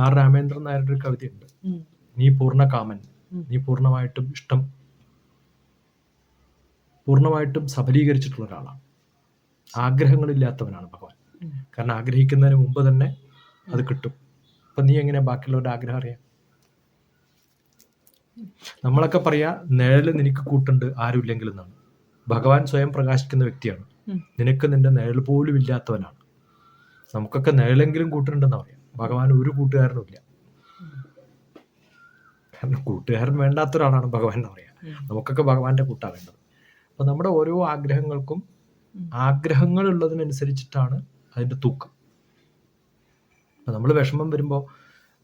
R Ramendran നായരുടെ ഒരു കവിതയുണ്ട്. നീ പൂർണ കാമൻ നീ പൂർണമായിട്ടും ഇഷ്ടം പൂർണമായിട്ടും സഫലീകരിച്ചിട്ടുള്ള ഒരാളാണ്. ആഗ്രഹങ്ങളില്ലാത്തവനാണ് ഭഗവാൻ. കാരണം ആഗ്രഹിക്കുന്നതിന് മുമ്പ് തന്നെ അത് കിട്ടും. അപ്പൊ നീ എങ്ങനെ ബാക്കിയുള്ളവരുടെ ആഗ്രഹം അറിയാം? നമ്മളൊക്കെ പറയാ നിഴൽ നിനക്ക് കൂട്ടുണ്ട് ആരുമില്ലെങ്കിൽ എന്നാണ് ഭഗവാൻ സ്വയം പ്രകാശിക്കുന്ന വ്യക്തിയാണ്. നിനക്ക് നിന്റെ നിഴൽ പോലും ഇല്ലാത്തവനാണ്. നമുക്കൊക്കെ നിഴലെങ്കിലും കൂട്ടുന്നുണ്ടെന്ന് പറയാം. ഭഗവാൻ ഒരു കൂട്ടുകാരനും ഇല്ല. കാരണം കൂട്ടുകാരൻ വേണ്ടാത്ത ഒരാളാണ് ഭഗവാൻ എന്ന് പറയാം. നമുക്കൊക്കെ ഭഗവാന്റെ കൂട്ടാ വേണ്ടത്. അപ്പൊ നമ്മുടെ ഓരോ ആഗ്രഹങ്ങൾക്കും ആഗ്രഹങ്ങൾ ഉള്ളതിനനുസരിച്ചിട്ടാണ് അതിന്റെ തൂക്കം. അപ്പൊ നമ്മൾ വിഷമം വരുമ്പോൾ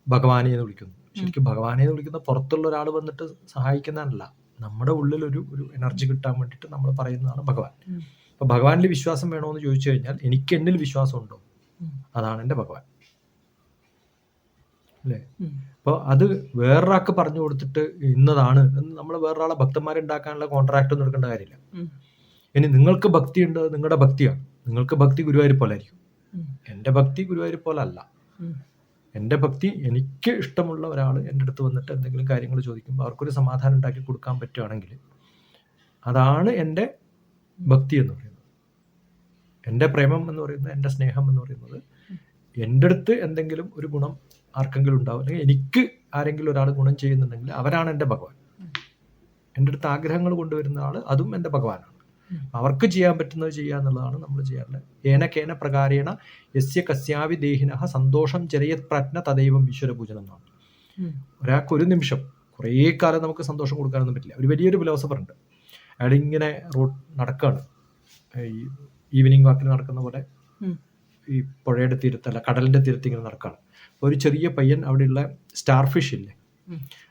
ഭഗവാനെ എന്ന് വിളിക്കുന്നു. ശരിക്കും ഭഗവാനെ എന്ന് വിളിക്കുന്ന പുറത്തുള്ള ഒരാൾ വന്നിട്ട് സഹായിക്കുന്നതല്ല. നമ്മുടെ ഉള്ളിൽ ഒരു ഒരു എനർജി കിട്ടാൻ വേണ്ടിയിട്ട് നമ്മൾ പറയുന്നതാണ് ഭഗവാൻ. അപ്പൊ ഭഗവാനിൽ വിശ്വാസം വേണോ എന്ന് ചോദിച്ചു കഴിഞ്ഞാൽ എനിക്ക് എന്നിൽ വിശ്വാസം ഉണ്ടോ അതാണ് എന്റെ ഭഗവാൻ. അല്ലേ. അപ്പോൾ അത് വേറൊരാൾക്ക് പറഞ്ഞു കൊടുത്തിട്ട് ഇന്നതാണ്. എന്ന് നമ്മൾ വേറൊരാളെ ഭക്തന്മാരെ ഉണ്ടാക്കാനുള്ള കോൺട്രാക്ട് ഒന്നും എടുക്കേണ്ട കാര്യമില്ല. ഇനി നിങ്ങൾക്ക് ഭക്തി ഉണ്ട് നിങ്ങളുടെ ഭക്തിയാണ്. നിങ്ങൾക്ക് ഭക്തി ഗുരുവായൂർ പോലെ ആയിരിക്കും. എന്റെ ഭക്തി ഗുരുവായൂർ പോലെ അല്ല. എന്റെ ഭക്തി എനിക്ക് ഇഷ്ടമുള്ള ഒരാൾ എന്റെ അടുത്ത് വന്നിട്ട് എന്തെങ്കിലും കാര്യങ്ങൾ ചോദിക്കുമ്പോൾ അവർക്കൊരു സമാധാനം ഉണ്ടാക്കി കൊടുക്കാൻ പറ്റുകയാണെങ്കിൽ അതാണ് എന്റെ ഭക്തി എന്ന് പറയുന്നത്. എന്റെ പ്രേമം എന്ന് പറയുന്നത് എന്റെ സ്നേഹം എന്ന് പറയുന്നത് എന്റെ അടുത്ത് എന്തെങ്കിലും ഒരു ഗുണം ആർക്കെങ്കിലും ഉണ്ടാവും. അല്ലെങ്കിൽ എനിക്ക് ആരെങ്കിലും ഒരാൾ ഗുണം ചെയ്യുന്നുണ്ടെങ്കിൽ അവരാണ് എന്റെ ഭഗവാൻ. എന്റെ അടുത്ത് ആഗ്രഹങ്ങൾ കൊണ്ടുവരുന്ന ആൾ അതും എന്റെ ഭഗവാനാണ്. അവർക്ക് ചെയ്യാൻ പറ്റുന്നത് ചെയ്യുക എന്നുള്ളതാണ് നമ്മൾ ചെയ്യാറുള്ളത്. ഏന കേന പ്രകാരേണ യസ്യ കസ്യാവി ദേഹിന സന്തോഷം ചെറിയത് പ്രജ്ഞ തദൈവം ഈശ്വര പൂജനം എന്നാണ്. ഒരാൾക്ക് ഒരു നിമിഷം കുറേ കാലം നമുക്ക് സന്തോഷം കൊടുക്കാനൊന്നും പറ്റില്ല. ഒരു വലിയൊരു ഫിലോസഫർ ഉണ്ട്. അയാൾ ഇങ്ങനെ റോഡ് നടക്കുകയാണ് ഈ ഈവനിങ് വാക്കിൽ നടക്കുന്ന പോലെ. ഈ പുഴയുടെ തീരത്തല്ല കടലിന്റെ തീരത്ത് ഇങ്ങനെ നടക്കുകയാണ് ഒരു ചെറിയ പയ്യൻ അവിടെയുള്ള സ്റ്റാർ ഫിഷ് ഇല്ലേ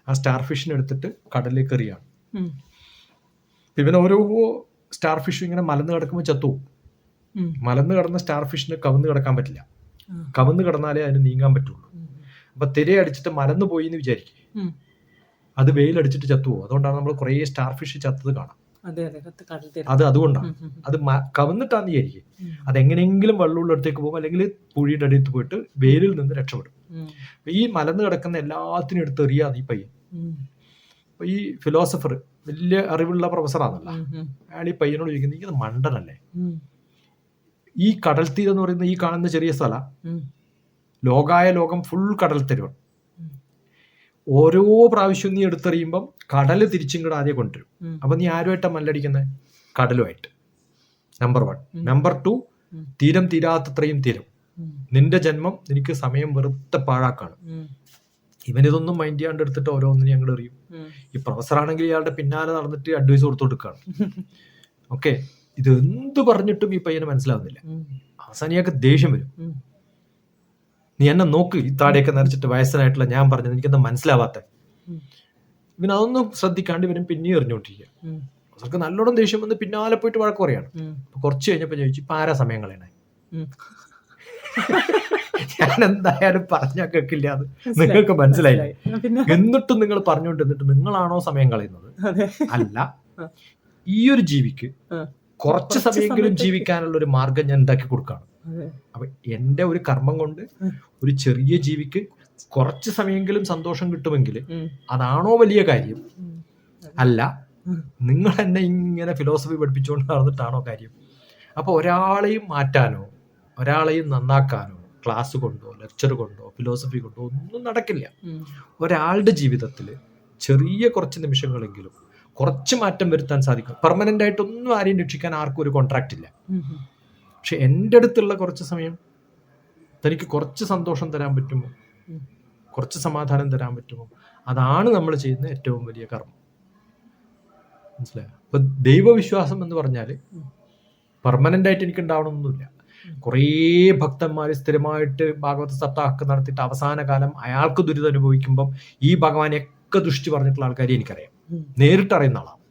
ആ സ്റ്റാർ ഫിഷിനെ എടുത്തിട്ട് കടലിലേക്ക് എറിയാണ്. ഇവൻ ഓരോ സ്റ്റാർ ഫിഷും ഇങ്ങനെ മലന്ന് കിടക്കുമ്പോൾ ചത്തു മലന്ന് കിടന്ന സ്റ്റാർ ഫിഷിന് കവന്ന് കിടക്കാൻ പറ്റില്ല. കവന്ന് കിടന്നാലേ അതിന് നീങ്ങാൻ പറ്റുള്ളൂ. അപ്പൊ തിരയടിച്ചിട്ട് മലന്ന് പോയി എന്ന് വിചാരിക്കും. അത് വെയിലടിച്ചിട്ട് ചത്തുപോകും അതുകൊണ്ടാണ് നമ്മൾ കുറേ സ്റ്റാർ ഫിഷ് ചത്തത് കാണാം. അതെ അതുകൊണ്ടാണ്. അത് കവന്നിട്ടാന്ന് വിചാരിക്കും. അത് അതെങ്ങനെയെങ്കിലും വെള്ളമുള്ള അടുത്തേക്ക് പോകും അല്ലെങ്കിൽ പുഴിയുടെ അടുത്ത് പോയിട്ട് വേരിൽ നിന്ന് രക്ഷപ്പെടും. ഈ മലന്ന് കിടക്കുന്ന എല്ലാത്തിനും എടുത്ത് എറിയാതെ ഈ പയ്യൻ. ഈ ഫിലോസഫർ വലിയ അറിവുള്ള പ്രൊഫസറാണല്ലോ. അയാൾ ഈ പയ്യനോട് ചോദിക്കുന്നത് ഇത് മണ്ടനല്ലേ? ഈ കടൽ തീരം എന്ന് പറയുന്ന ഈ കാണുന്ന ചെറിയ സ്ഥല. ലോകായ ലോകം ഫുൾ കടൽ തരുവാണ്. ഉം. ഓരോ പ്രാവശ്യവും നീ എടുത്തെറിയുമ്പം കടൽ തിരിച്ചിങ്ങോട്ട് ആദ്യം കൊണ്ടുവരും. അപ്പൊ നീ ആരുമായിട്ടാ മല്ലടിക്കുന്നത് കടലുമായിട്ട്. നമ്പർ വൺ നമ്പർ ടു തീരം തീരാത്തത്രയും തീരം. നിന്റെ ജന്മം നിനക്ക് സമയം വെറുത്ത പാഴാക്കാണ്. ഇവനിതൊന്നും മൈൻഡ് ചെയ്യാണ്ട് എടുത്തിട്ട് ഓരോന്നിനും ഞങ്ങൾ എറിയും. ഈ പ്രൊഫസർ ആണെങ്കിൽ ഇയാളുടെ പിന്നാലെ നടന്നിട്ട് അഡ്വൈസ് കൊടുത്തു കൊടുക്കുകയാണ് ഓക്കെ ഇത് എന്ത് പറഞ്ഞിട്ടും ഈ പയ്യനെ മനസ്സിലാവുന്നില്ല. അവസാനം ഇയാൾക്ക് ദേഷ്യം വരും. നീ എന്നെ നോക്ക് ഈ താടിയൊക്കെ നരച്ചിട്ട് വയസ്സനായിട്ടുള്ള ഞാൻ പറഞ്ഞത് എനിക്കെന്താ മനസ്സിലാവാത്ത. ഇവൻ അതൊന്നും ശ്രദ്ധിക്കാണ്ട് ഇവനും പിന്നെയും എറിഞ്ഞോണ്ടിരിക്കുക ഉം. അവർക്ക് നല്ലോണം ദേഷ്യം വന്ന് പിന്നാലെ പോയിട്ട് വഴക്ക് പറയാണ്. കുറച്ച് കഴിഞ്ഞപ്പോ ചോദിച്ചു ഇപ്പൊ ആരാ സമയം കളയണേ. ഞാൻ എന്തായാലും പറഞ്ഞാൽ കേൾക്കില്ല അത് നിങ്ങൾക്ക് മനസ്സിലായില്ലേ? എന്നിട്ടും നിങ്ങൾ പറഞ്ഞുകൊണ്ടിരുന്നിട്ട് നിങ്ങളാണോ സമയം കളയുന്നത്? അല്ല. ഈ ഒരു ജീവിക്ക് കുറച്ച് സമയമെങ്കിലും ജീവിക്കാനുള്ള ഒരു മാർഗം ഞാൻ ഉണ്ടാക്കി കൊടുക്കുകയാണ് അതെ അപ്പൊ എന്റെ ഒരു കർമ്മം കൊണ്ട് ഒരു ചെറിയ ജീവിക്ക് കുറച്ച് സമയമെങ്കിലും സന്തോഷം കിട്ടുമെങ്കിൽ അതാണോ വലിയ കാര്യം. അല്ല നിങ്ങൾ എന്നെ ഇങ്ങനെ ഫിലോസഫി പഠിപ്പിച്ചുകൊണ്ട് നടന്നിട്ടാണോ കാര്യം. അപ്പോൾ ഒരാളെയും മാറ്റാനോ ഒരാളെയും നന്നാക്കാനോ ക്ലാസ് കൊണ്ടോ ലെക്ചർ കൊണ്ടോ ഫിലോസഫി കൊണ്ടോ ഒന്നും നടക്കില്ല. ഒരാളുടെ ജീവിതത്തിൽ ചെറിയ കുറച്ച് നിമിഷങ്ങളെങ്കിലും കുറച്ച് മാറ്റം വരുത്താൻ സാധിക്കും. പെർമനന്റ് ആയിട്ടൊന്നും ആരെയും രക്ഷിക്കാൻ ആർക്കും ഒരു കോൺട്രാക്റ്റ് ഇല്ല. പക്ഷെ എന്റെ അടുത്തുള്ള കുറച്ച് സമയം തനിക്ക് കുറച്ച് സന്തോഷം തരാൻ പറ്റുമോ? കുറച്ച് സമാധാനം തരാൻ പറ്റുമോ? അതാണ് നമ്മൾ ചെയ്യുന്ന ഏറ്റവും വലിയ കർമ്മം. മനസ്സിലായോ? അപ്പൊ ദൈവവിശ്വാസം എന്ന് പറഞ്ഞാൽ പെർമനന്റ് ആയിട്ട് എനിക്ക് ഉണ്ടാവണമെന്നൊന്നുമില്ല ഉം. കുറേ ഭക്തന്മാർ സ്ഥിരമായിട്ട് ഭാഗവത സപ്താഹമൊക്കെ നടത്തിയിട്ട് അവസാന കാലം അയാൾക്ക് ദുരിതം അനുഭവിക്കുമ്പം ഈ ഭഗവാനെയൊക്കെ ദുഷ്ടി പറഞ്ഞിട്ടുള്ള ആൾക്കാരെ എനിക്കറിയാം. നേരിട്ടറിയുന്ന നേരിട്ട് അറിയുന്ന ആളാണ്.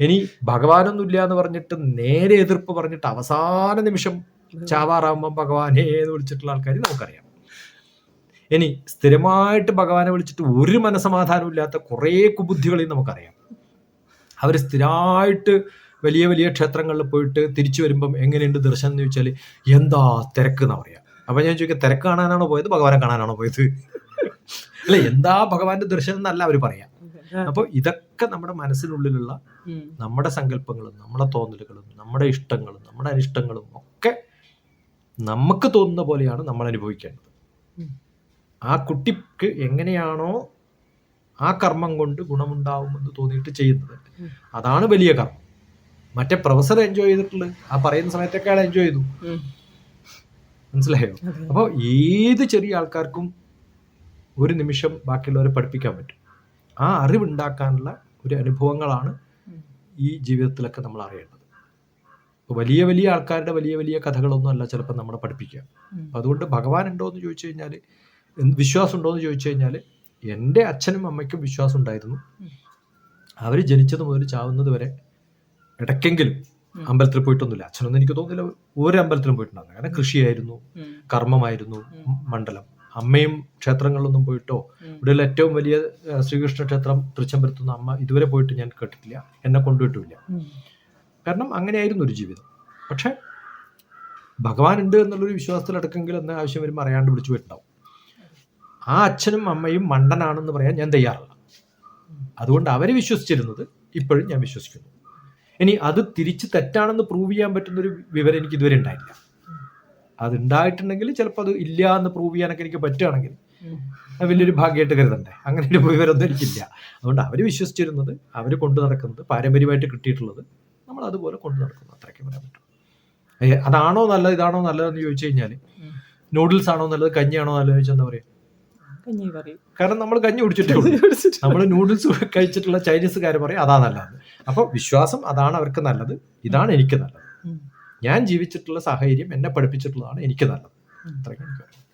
ഇനി ഭഗവാനൊന്നുമില്ല എന്ന് പറഞ്ഞിട്ട് നേരെ എതിർപ്പ് പറഞ്ഞിട്ട് അവസാന നിമിഷം ചാവാറാകുമ്പോൾ ഭഗവാനെ എന്ന് വിളിച്ചിട്ടുള്ള ആൾക്കാർ നമുക്കറിയാം. ഇനി സ്ഥിരമായിട്ട് ഭഗവാനെ വിളിച്ചിട്ട് ഒരു മനസമാധാനം ഇല്ലാത്ത കുറേ കുബുദ്ധികളെയും നമുക്കറിയാം. അവർ സ്ഥിരമായിട്ട് വലിയ വലിയ ക്ഷേത്രങ്ങളിൽ പോയിട്ട് തിരിച്ചു വരുമ്പം എങ്ങനെയുണ്ട് ദർശനം എന്ന് ചോദിച്ചാൽ എന്താ തിരക്ക് എന്നാ പറയാ. അപ്പൊ ഞാൻ ചോദിക്കാം തിരക്ക് കാണാനാണോ പോയത്? ഭഗവാനെ കാണാനാണോ പോയത്? അല്ലെ എന്താ ഭഗവാന്റെ ദർശനം എന്നല്ല അവർ പറയാം. അപ്പോൾ ഇതൊക്കെ നമ്മുടെ മനസ്സിനുള്ളിലുള്ള നമ്മുടെ സങ്കല്പങ്ങളും നമ്മുടെ തോന്നലുകളും നമ്മുടെ ഇഷ്ടങ്ങളും നമ്മുടെ അനിഷ്ടങ്ങളും ഒക്കെ നമുക്ക് തോന്നുന്ന പോലെയാണ് നമ്മൾ അനുഭവിക്കേണ്ടത്. ആ കുട്ടിക്ക് എങ്ങനെയാണോ ആ കർമ്മം കൊണ്ട് ഗുണമുണ്ടാവുമെന്ന് തോന്നിയിട്ട് ചെയ്യുന്നത്. അതാണ് വലിയ കർമ്മം. മറ്റേ പ്രൊഫസർ എൻജോയ് ചെയ്തിട്ടുള്ളത്. ആ പറയുന്ന സമയത്തൊക്കെ അയാൾ എൻജോയ് ചെയ്തു. മനസ്സിലായോ. അപ്പോൾ ഏത് ചെറിയ ആൾക്കാർക്കും ഒരു നിമിഷം ബാക്കിയുള്ളവരെ പഠിപ്പിക്കാൻ പറ്റും. ആ അറിവുണ്ടാക്കാനുള്ള ഒരു അനുഭവങ്ങളാണ് ഈ ജീവിതത്തിലൊക്കെ നമ്മൾ അറിയേണ്ടത്. വലിയ വലിയ ആൾക്കാരുടെ വലിയ വലിയ കഥകളൊന്നും അല്ല ചിലപ്പോൾ നമ്മളെ പഠിപ്പിക്കുക. അതുകൊണ്ട് ഭഗവാൻ ഉണ്ടോ എന്ന് ചോദിച്ചു കഴിഞ്ഞാൽ വിശ്വാസം ഉണ്ടോ എന്ന് ചോദിച്ചു കഴിഞ്ഞാൽ എന്റെ അച്ഛനും അമ്മയ്ക്കും വിശ്വാസം ഉണ്ടായിരുന്നു. അവർ ജനിച്ചത് മുതൽ ചാവുന്നത് വരെ ഇടയ്ക്കെങ്കിലും അമ്പലത്തിൽ പോയിട്ടൊന്നുമില്ല. അച്ഛനൊന്നും എനിക്ക് തോന്നുന്നില്ല ഒരു അമ്പലത്തിലും പോയിട്ടുണ്ടാകും കാരണം കൃഷിയായിരുന്നു കർമ്മമായിരുന്നു മണ്ഡലം. അമ്മയും ക്ഷേത്രങ്ങളിലൊന്നും പോയിട്ടോ. ഇവിടെയുള്ള ഏറ്റവും വലിയ ശ്രീകൃഷ്ണ ക്ഷേത്രം തൃച്ചംബരത്തുനിന്ന് അമ്മ ഇതുവരെ പോയിട്ട് ഞാൻ കേട്ടിട്ടില്ല. എന്നെ കൊണ്ടുപോയിട്ടുമില്ല. ഉം. കാരണം അങ്ങനെയായിരുന്നു ഒരു ജീവിതം. പക്ഷെ ഭഗവാൻ ഉണ്ട് എന്നുള്ളൊരു വിശ്വാസത്തിലടക്കെങ്കിൽ എന്ന ആവശ്യം വരുമ്പോൾ അറിയാണ്ട് വിളിച്ചു പോയിട്ടുണ്ടാവും. ആ അച്ഛനും അമ്മയും മണ്ടനാണെന്ന് പറയാൻ ഞാൻ തയ്യാറല്ല. അതുകൊണ്ട് അവരെ വിശ്വസിച്ചിരുന്നത് ഇപ്പോഴും ഞാൻ വിശ്വസിക്കുന്നു. ഇനി അത് തിരിച്ച് തെറ്റാണെന്ന് പ്രൂവ് ചെയ്യാൻ പറ്റുന്നൊരു വിവരം എനിക്ക് ഇതുവരെ ഉണ്ടായില്ല അത് ഉണ്ടായിട്ടുണ്ടെങ്കിൽ ചിലപ്പോൾ അത് ഇല്ല എന്ന് പ്രൂവ് ചെയ്യാനൊക്കെ എനിക്ക് പറ്റുകയാണെങ്കിൽ വലിയൊരു ഭാഗ്യമായിട്ട് കരുതണ്ടേ. അങ്ങനെ ഒരു വിവരമൊന്നും എനിക്കില്ല. അതുകൊണ്ട് അവർ വിശ്വസിച്ചിരുന്നത് അവർ കൊണ്ടു നടക്കുന്നത് പാരമ്പര്യമായിട്ട് കിട്ടിയിട്ടുള്ളത് നമ്മൾ അതുപോലെ കൊണ്ടു നടക്കുന്നു. അത്രയ്ക്ക് പറയാൻ പറ്റും അതാണോ നല്ലത് ഇതാണോ നല്ലതെന്ന് ചോദിച്ചു കഴിഞ്ഞാൽ. നൂഡിൽസ് ആണോ നല്ലത് കഞ്ഞിയാണോ നല്ലത് ചോദിച്ചാൽ എന്താ പറയുക കാരണം നമ്മൾ കഞ്ഞി കുടിച്ചിട്ടേ നമ്മൾ നൂഡിൽസ് കഴിച്ചിട്ടുള്ള ചൈനീസുകാർ പറയും അതാ നല്ലത് അപ്പോൾ വിശ്വാസം അതാണ് അവർക്ക് നല്ലത് ഇതാണ് എനിക്ക് നല്ലത്. ഞാൻ ജീവിച്ചിട്ടുള്ള സാഹചര്യം എന്നെ പഠിപ്പിച്ചിട്ടുള്ളതാണ് എനിക്ക് നല്ലത്. അത്രയ്ക്ക്